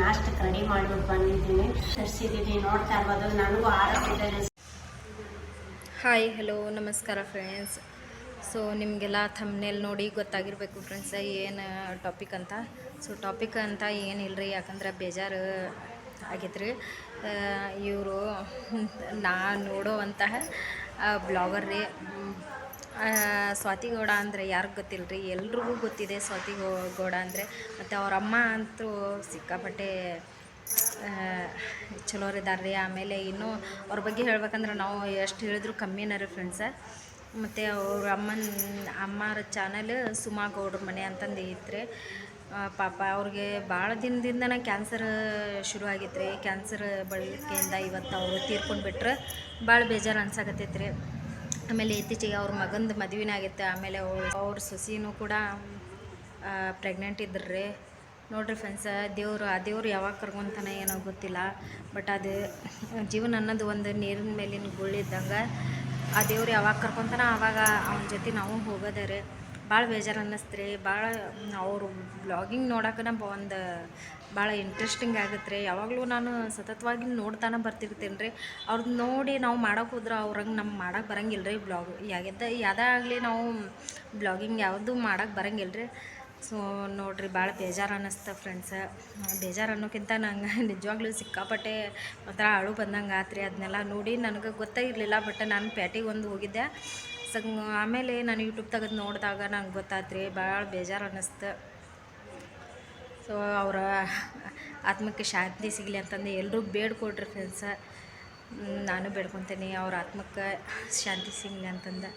ನಾಷ್ಟಕ್ಕೆ ರೆಡಿ ಮಾಡ್ಬಿಟ್ಟು ಬಂದಿದ್ದೀನಿ. ತರಿಸಿದ್ದೀನಿ ನೋಡ್ತಾ ಇರ್ಬೋದು. ನನಗೂ ಆರೋಗ್ಯದಲ್ಲಿ ಹಾಯ್ ಹಲೋ ನಮಸ್ಕಾರ ಫ್ರೆಂಡ್ಸ್ ಸೊ ನಿಮಗೆಲ್ಲ ಥಮ್ನೇಲ್ ನೋಡಿ ಗೊತ್ತಾಗಿರಬೇಕು ಫ್ರೆಂಡ್ಸ್ ಏನು ಟಾಪಿಕ್ ಅಂತ. ಸೊ ಟಾಪಿಕ್ ಅಂತ ಏನಿಲ್ಲ ರೀ ಯಾಕಂದ್ರೆ ಬೇಜಾರು ಆಗೈತ್ರಿ. ಇವರು, ನಾ ನೋಡೋವಂತಹ ಬ್ಲಾಗರ್ ರೀ. ಮ್, ಸ್ವಾತಿ ಗೌಡ ಅಂದರೆ ಯಾರಿಗೂ ಗೊತ್ತಿಲ್ಲ ರೀ ಎಲ್ರಿಗೂ ಗೊತ್ತಿದೆ ಸ್ವಾತಿ ಗೋ ಗೌಡ ಅಂದರೆ. ಮತ್ತು ಅವ್ರ ಅಮ್ಮ ಅಂತೂ ಸಿಕ್ಕಾಪಟ್ಟೆ ಚಲೋರಿದ್ದಾರೆ ರೀ ಆಮೇಲೆ ಇನ್ನೂ ಅವ್ರ ಬಗ್ಗೆ ಹೇಳ್ಬೇಕಂದ್ರೆ ನಾವು ಎಷ್ಟು ಹೇಳಿದ್ರು ಕಮ್ಮಿನ ರೀ ಫ್ರೆಂಡ್ಸ ಮತ್ತು ಅವ್ರ ಅಮ್ಮನ ಅಮ್ಮರ ಚಾನಲ್ ಸುಮಾ ಗೌಡ್ರ ಮನೆ ಅಂತಂದು ಇತ್ತು ಪಾಪ ಅವ್ರಿಗೆ ಭಾಳ ದಿನದಿಂದನೇ ಕ್ಯಾನ್ಸರ್ ಶುರು ಆಗಿತ್ತು ರೀ ಕ್ಯಾನ್ಸರ್ ಬಳಕೆಯಿಂದ ಇವತ್ತು ಅವರು ತೀರ್ಕೊಂಡು ಬಿಟ್ರೆ ಭಾಳ ಬೇಜಾರು ಅನ್ಸಾಕತ್ತೈತೆ ರೀ ಆಮೇಲೆ ಇತ್ತೀಚೆಗೆ ಅವ್ರ ಮಗಂದು ಮದುವೆನೇ ಆಗೈತೆ ಆಮೇಲೆ ಅವ್ರ ಸೊಸಿನೂ ಕೂಡ ಪ್ರೆಗ್ನೆಂಟ್ ಇದ್ರು ರೀ ನೋಡ್ರಿ ಫ್ರೆಂಡ್ಸ ದೇವರು ಆ ದೇವ್ರು ಯಾವಾಗ ಕರ್ಕೊತಾನೆ ಏನೋ ಗೊತ್ತಿಲ್ಲ. ಬಟ್ ಅದು ಜೀವನ ಅನ್ನೋದು ಒಂದು ನೀರಿನ ಮೇಲಿನ ಗುಳ್ಳಿದ್ದಂಗೆ ಆ ದೇವ್ರು ಯಾವಾಗ ಕರ್ಕೊತಾನೆ ಆವಾಗ ಅವನ ಜೊತೆ ನಾವು ಹೋಗೋದೇ ರೀ. ಭಾಳ ಬೇಜಾರು ಅನ್ನಿಸ್ತು ರೀ ಭಾಳ ಅವರು ಬ್ಲಾಗಿಂಗ್ ನೋಡೋಕೆ ಒಂದು ಭಾಳ ಇಂಟ್ರೆಸ್ಟಿಂಗ್ ಆಗುತ್ತೆ ರೀ ಯಾವಾಗಲೂ ನಾನು ಸತತವಾಗಿ ನೋಡ್ತಾನೆ ಬರ್ತಿರ್ತೀನಿ ರೀ ಅವ್ರದ್ದು ನೋಡಿ ನಾವು ಮಾಡೋಕೆ ಹೋದ್ರೆ ಅವ್ರಂಗೆ ನಮ್ಗೆ ಮಾಡೋಕೆ ಬರಂಗಿಲ್ಲ ರೀ ಬ್ಲಾಗ್ ಯಾವ್ದು ಯಾವುದೇ ಆಗಲಿ ನಾವು ಬ್ಲಾಗಿಂಗ್ ಯಾವುದು ಮಾಡೋಕೆ ಬರಂಗಿಲ್ಲ ರೀ ಸೊ ನೋಡಿರಿ ಭಾಳ ಬೇಜಾರು ಅನ್ನಿಸ್ತ ಫ್ರೆಂಡ್ಸ ಬೇಜಾರು ಅನ್ನೋಕ್ಕಿಂತ ನಂಗೆ ನಿಜವಾಗ್ಲೂ ಸಿಕ್ಕಾಪಟ್ಟೆ ಒಂಥರ ಅಳು ಬಂದಂಗೆ ಆತ್ರಿ. ಅದನ್ನೆಲ್ಲ ನೋಡಿ ನನಗೆ ಗೊತ್ತಾಗಿರಲಿಲ್ಲ ಬಟ್ ನಾನು ಪ್ಯಾಟಿಗೆ ಒಂದು ಹೋಗಿದ್ದೆ. ಸಂಗ್, ಆಮೇಲೆ ನಾನು ಯೂಟ್ಯೂಬ್ ತೆಗೆದು ನೋಡಿದಾಗ ನಂಗೆ ಗೊತ್ತಾತ್ರಿ ಭಾಳ ಬೇಜಾರು ಅನ್ನಿಸ್ತು. ಸೊ ಅವರ ಆತ್ಮಕ್ಕೆ ಶಾಂತಿ ಸಿಗಲಿ ಅಂತಂದು ಎಲ್ಲರೂ ಬೇಡ್ಕೊಡ್ರಿ ಫ್ರೆಂಡ್ಸ ನಾನು ಬೇಡ್ಕೊತೀನಿ, ಅವ್ರ ಆತ್ಮಕ್ಕೆ ಶಾಂತಿ ಸಿಗಲಿ ಅಂತಂದು.